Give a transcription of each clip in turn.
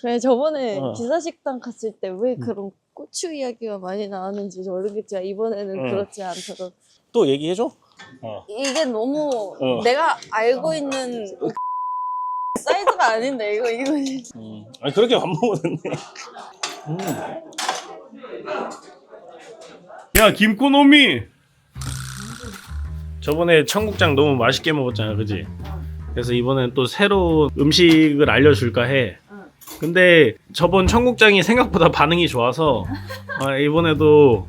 그래 저번에 어. 기사식당 갔을 때 왜 그런 고추 이야기가 많이 나왔는지 모르겠지만 이번에는 응. 그렇지 않도록 또 얘기해줘? 어. 이게 너무 어. 내가 알고 있는 사이즈가 아닌데 이거 이거 음. 아니 그렇게 안 먹었는데. 음. 야 김코노미. 저번에 청국장 너무 맛있게 먹었잖아, 그지? 그래서 이번엔 또 새로운 음식을 알려줄까 해. 응. 근데 저번 청국장이 생각보다 반응이 좋아서 아, 이번에도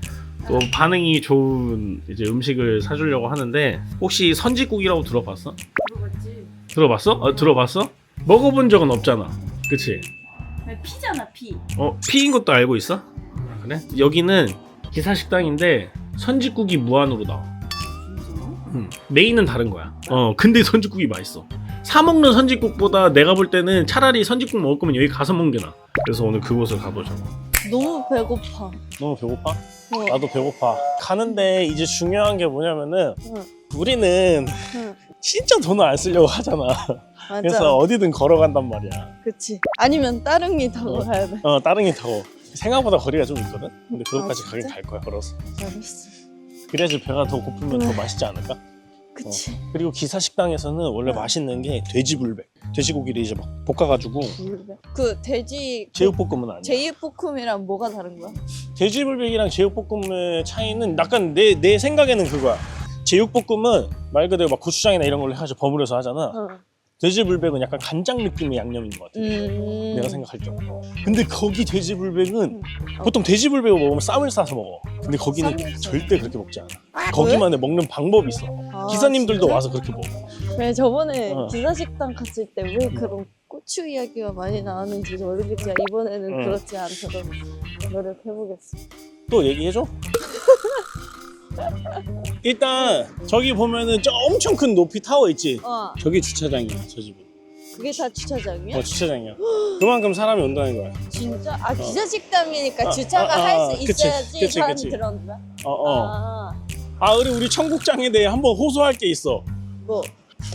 또 반응이 좋은 이제 음식을 사주려고 하는데 혹시 선지국이라고 들어봤어? 들어봤지 들어봤어? 어, 들어봤어? 먹어본 적은 없잖아. 그치? 피잖아 피 어, 피인 것도 알고 있어? 아, 그래? 여기는 기사 식당인데 선지국이 무한으로 나와. 음, 메인은 다른 거야. 어, 근데 선지국이 맛있어. 사 먹는 선지국보다 내가 볼 때는 차라리 선지국 먹을 거면 여기 가서 먹는 게 나아. 그래서 오늘 그곳을 가보자고. 너무 배고파 너무 배고파? 어. 나도 배고파. 가는데 이제 중요한 게 뭐냐면은 응. 우리는 응. 진짜 돈을 안 쓰려고 하잖아. 맞아 그래서 어디든 걸어간단 말이야. 그치 아니면 따릉이 타고 어. 가야 돼 어, 따릉이 타고. 생각보다 거리가 좀 있거든? 근데 그것까지 아, 가긴? 갈 거야, 걸어서. 잘했어 그래야지 배가 더 고프면 더 음. 맛있지 않을까? 그치 그리고 기사 식당에서는 원래 응. 맛있는 게 돼지 불백. 돼지고기를 이제 막 볶아가지고 그 돼지 제육볶음은 아니야. 제육볶음이랑 뭐가 다른 거야? 돼지 불백이랑 제육볶음의 차이는 약간 내, 내 생각에는 그거야. 제육볶음은 말 그대로 막 고추장이나 이런 걸로 해가지고 버무려서 하잖아. 어. 돼지불백은 약간 간장 느낌의 양념인 것 같아. 음. 내가 생각할 때. 근데 거기 돼지불백은 음. 보통 돼지불백을 먹으면 쌈을 싸서 먹어. 근데 거기는 쌈을 싸? 절대 그렇게 먹지 않아. 거기만의 먹는 방법이 있어. 아, 기사님들도 진짜? 와서 그렇게 먹어. 그래 저번에 어. 기사식당 갔을 때 왜 그런 고추 이야기가 많이 나왔는지 모르겠지만 이번에는 응. 그렇지 않도록 노력해보겠어. 또 얘기해줘? 일단 저기 보면은 저 엄청 큰 높이 타워 있지? 어, 저기 주차장이야 저 집은 그게 다 주차장이야? 어 주차장이야 그만큼 사람이 온다는 거야 진짜? 아 기사식당이니까 아, 주차가 아, 아, 할수 그치, 있어야지 그치, 사람이 그치. 들어온다. 어어 아, 아 우리 우리 청국장에 대해 한번 호소할 게 있어 뭐?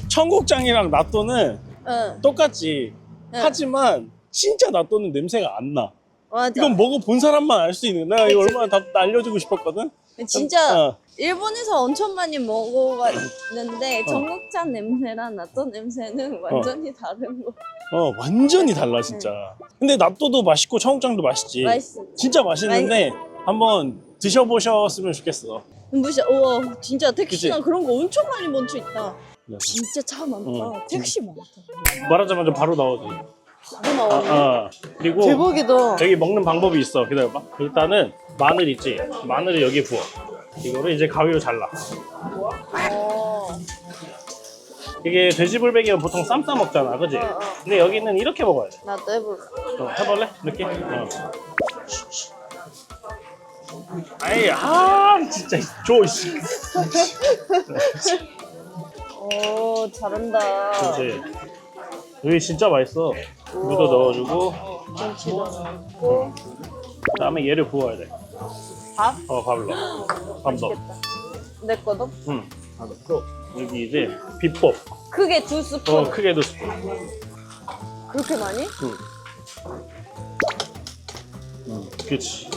청국장이랑 낫또는 응, 똑같지 응. 하지만 진짜 낫또는 냄새가 안나 맞아. 이건 먹어본 사람만 알 수 있는 거야. 내가 이거. 얼마나 다 알려주고 싶었거든 진짜 어, 일본에서 엄청 많이 먹어봤는데 어. 청국장 냄새랑 나또 냄새는 완전히 다른 거. 어 완전히 달라 진짜 근데 낫또도 맛있고 청국장도 맛있지 맛있어. 진짜 맛있는데 한번 드셔보셨으면 좋겠어. 무시, 우와, 진짜 택시나 그치? 그런 거 엄청 많이 멈춰 있다. 진짜 차 많다. 응. 택시 많다. 말하자마자 바로 나오지. 바로 아, 나오네. 아. 그리고 대박이다. 여기 먹는 방법이 있어. 기다려봐. 일단은 마늘 있지. 마늘을 여기 부어. 이거를 이제 가위로 잘라. 어, 이게 돼지불백이면 보통 쌈 싸 먹잖아, 그지? 어, 어. 근데 여기는 이렇게 먹어야 돼. 나도 해볼래. 어, 해볼래? 이렇게? 어. 아이, 아, 진짜, 줘, 씨. 오, 잘한다. 그렇지. 여기 진짜 맛있어. 무도 넣어주고, 김치도 넣고, 그다음에 얘를 부어야 돼. 밥? 어, 밥을 넣어. 밥 넣어. 내 거도? 응. 밥 넣고 여기 이제 비법. 크게 두 스푼. 어, 크게 두 스푼. 그렇게 많이? 응. 응, 그렇지.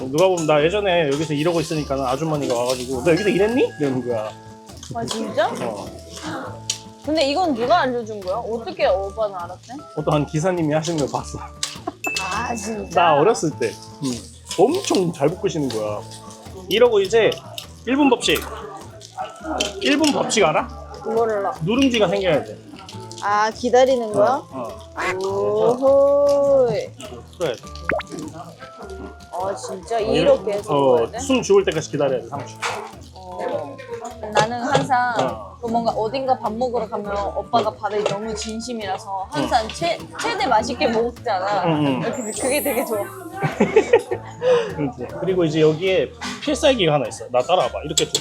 어, 누가 보면 나 예전에 여기서 이러고 있으니까 아주머니가 와가지고 너 여기서 일했니? 이러는 거야. 아, 진짜? 어. 근데 이건 누가 알려준 거야? 어떻게 오빠는 알았대? 어떠한 기사님이 하시는 걸 봤어. 아, 진짜? 나 어렸을 때. 응. 엄청 잘 볶으시는 거야. 이러고 이제 1분 법칙. 1분 법칙 알아? 몰라. 누룽지가 생겨야 돼. 아, 기다리는 거야? 어. 오호. 그래. 아, 진짜 이렇게 해서 먹어야 돼? 어, 숨 죽을 때까지 기다려야 돼, 30초. 어. 나는 항상 뭔가 어딘가 밥 먹으러 가면 오빠가 밥에 너무 진심이라서 항상 최, 최대 맛있게 먹잖아. 근데 그게 되게 좋아. 그리고 이제 여기에 필살기가 하나 있어. 나 따라와봐. 이렇게 줘.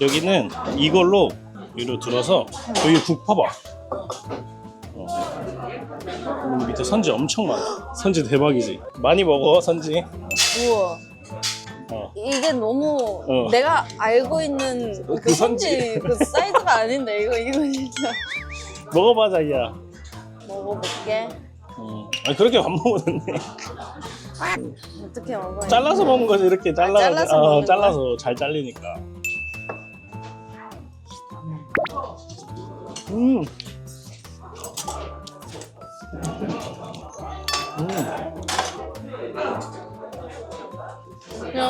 여기는 이걸로 위로 들어서 여기 국 퍼봐. 어. 밑에 선지 엄청 많아. 선지 대박이지. 많이 먹어 선지. 우와. 어. 이게 너무 어. 내가 알고 있는 그, 그 선지. 그 사이즈가 아닌데 이거 이거 진짜 먹어봐 자기야. 먹어볼게. 음. 아니, 그렇게 안 먹었는데. 어떻게 먹어요? 잘라서 먹는 거지, 이렇게 잘라. 잘라서 어, 먹는? 잘라서 잘 잘리니까. 음. 음.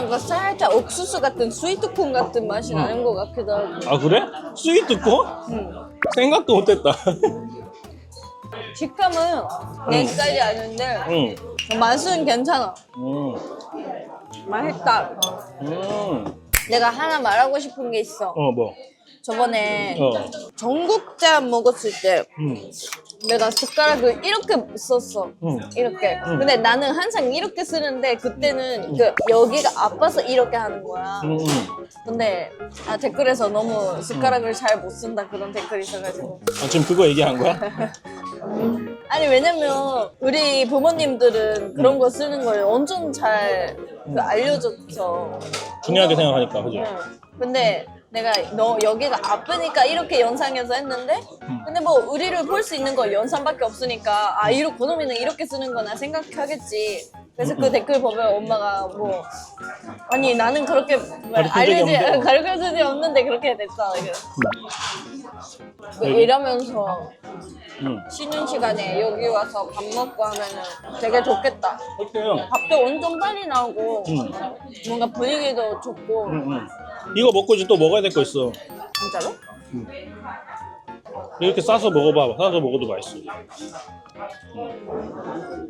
그 살짝 옥수수 같은 스위트콘 같은 맛이 나는 것 같기도 하고. 아, 그래? 스위트코? 응. 생각도 못했다. 식감은 내 스타일이 아닌데 응. 맛은 괜찮아. 음. 맛있다. 음. 내가 하나 말하고 싶은 게 있어. 어, 뭐. 저번에 어. 전국자 먹었을 때 음. 내가 숟가락을 이렇게 썼어. 음. 이렇게. 음. 근데 나는 항상 이렇게 쓰는데 그때는 그 여기가 아파서 이렇게 하는 거야. 음. 음. 근데 아, 댓글에서 너무 숟가락을 잘 못 쓴다 그런 댓글이 있어가지고. 아, 지금 그거 얘기한 거야? 아니 왜냐면 우리 부모님들은 그런 거 쓰는 걸 엄청 잘그 알려줬어. 중요하게 생각하니까, 그죠? 응. 근데 내가 너 여기가 아프니까 이렇게 연상해서 했는데 근데 뭐 우리를 볼 수 있는 건 연상밖에 없으니까 아 이렇게 그놈이는 이렇게 쓰는 거나 생각하겠지. 그래서 그 댓글 보면 엄마가 뭐 아니 나는 그렇게 뭐 가르친 적이 알려지 없는데. 가르쳐 준이 없는데 그렇게 됐어. 이게. 그 여기- 이러면서 응. 쉬는 시간에 여기 와서 밥 먹고 하면은 되게 좋겠다. 어때요? 밥도 엄청 빨리 나오고 응. 뭔가 분위기도 좋고 응, 응. 이거 먹고 이제 또 먹어야 될 거 있어. 진짜로? 이렇게 싸서 먹어봐. 싸서 먹어도 맛있어.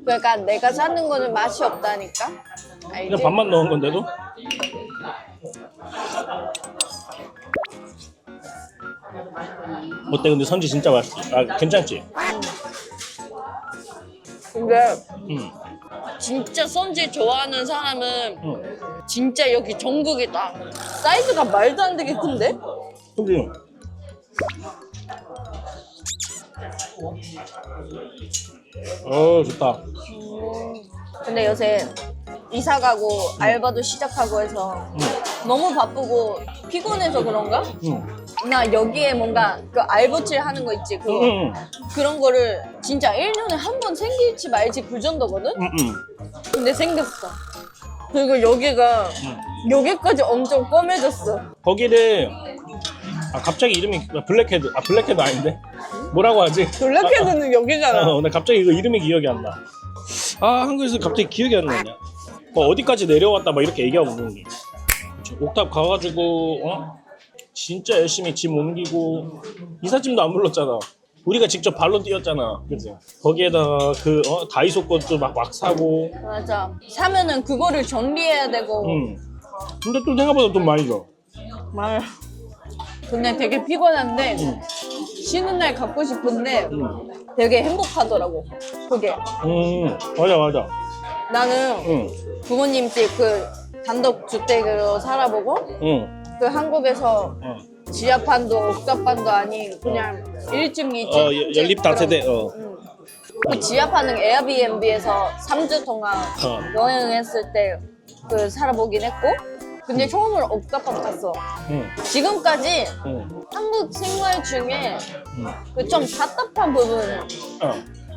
그러니까 내가 사는 거는 맛이 없다니까. 알지? 그냥 밥만 넣은 건데도? 어때? 근데 선지 진짜 맛있지? 아, 괜찮지? 근데 응. 진짜 선지 좋아하는 사람은 응. 진짜 여기 전국이다. 사이즈가 말도 안 되게 큰데? 그지? 어, 좋다. 근데 요새 이사 가고 알바도 시작하고 해서 너무 바쁘고 피곤해서 그런가? 응. 나 여기에 뭔가 그 알보칠 하는 거 있지 그거 응, 응. 그런 거를 진짜 1년에 한 번 생길지 말지 그 정도거든? 응, 응. 근데 생겼어 그리고 여기가 여기까지 엄청 검해졌어 거기를 아 갑자기 이름이 블랙헤드 아 블랙헤드 아닌데 뭐라고 하지? 블랙헤드는 여기잖아 어, 나 갑자기 이거 이름이 기억이 안 나. 아 한국에서 갑자기 기억이 안 나냐? 뭐 어디까지 내려왔다 막 이렇게 얘기하고 있는 게. 옥탑 가가지고 어 진짜 열심히 짐 옮기고 이삿짐도 안 불렀잖아. 우리가 직접 발로 뛰었잖아, 그지? 거기에다가 그 어, 다이소 것도 막 막 사고. 맞아 사면은 그거를 정리해야 되고 응. 근데 또 생각보다 돈 많이 줘. 맞아 근데 되게 피곤한데 쉬는 날 갖고 싶은데 응. 되게 행복하더라고 그게 음 맞아 맞아. 나는 응. 부모님 집 그 단독 주택으로 살아보고 응. 그 한국에서 어. 지하판도 옥탑판도 아닌 그냥 1층, 2층 어, 여- 연립 다세대. 어. 그 지하판은 에어비앤비에서 3주 동안 어. 여행했을 때 그 살아보긴 했고 근데 처음으로 옥탑방 갔어 응. 지금까지 응. 한국 생활 중에 응. 그좀 답답한 부분 어.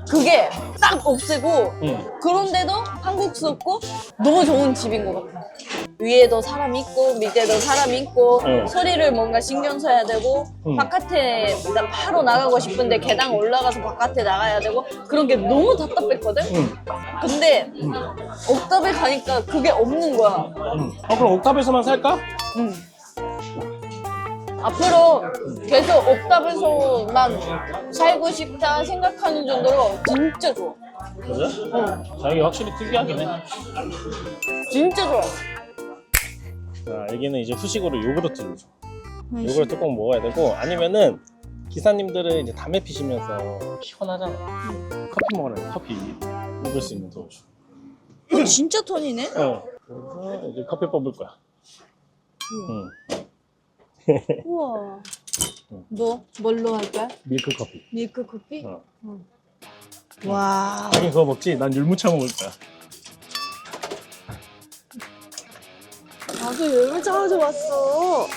그게 딱 없애고 응. 그런데도 한국 스럽고 너무 좋은 집인 것 같아. 위에도 사람 있고 밑에도 사람 있고 응. 소리를 뭔가 신경 써야 되고 응. 바깥에 나 바로 나가고 싶은데 계단 올라가서 바깥에 나가야 되고 그런 게 너무 답답했거든. 응. 근데 옥탑에 가니까 그게 없는 거야. 응. 어 그럼 옥탑에서만 살까? 응. 앞으로 계속 옥탑에서만 살고 싶다 생각하는 정도로 진짜 좋아. 그래? 응. 자기 확실히 특이하긴 해. 진짜 좋아. 자, 여기는 이제 후식으로 요구르트를 줘. 요구르트 꼭 먹어야 되고 아니면은 기사님들은 이제 담배 피시면서 피곤하잖아. 커피 먹으라고 커피 먹을 수 있는 도주. 어, 진짜 톤이네? 어. 그래서 이제 커피 뽑을 거야. 응. 우와. 너 뭘로 할 거야? 밀크 커피. 밀크 커피? 어. 와. 하긴 그거 먹지. 난 율무차 먹을 거야. 나도 열무 찾아왔어.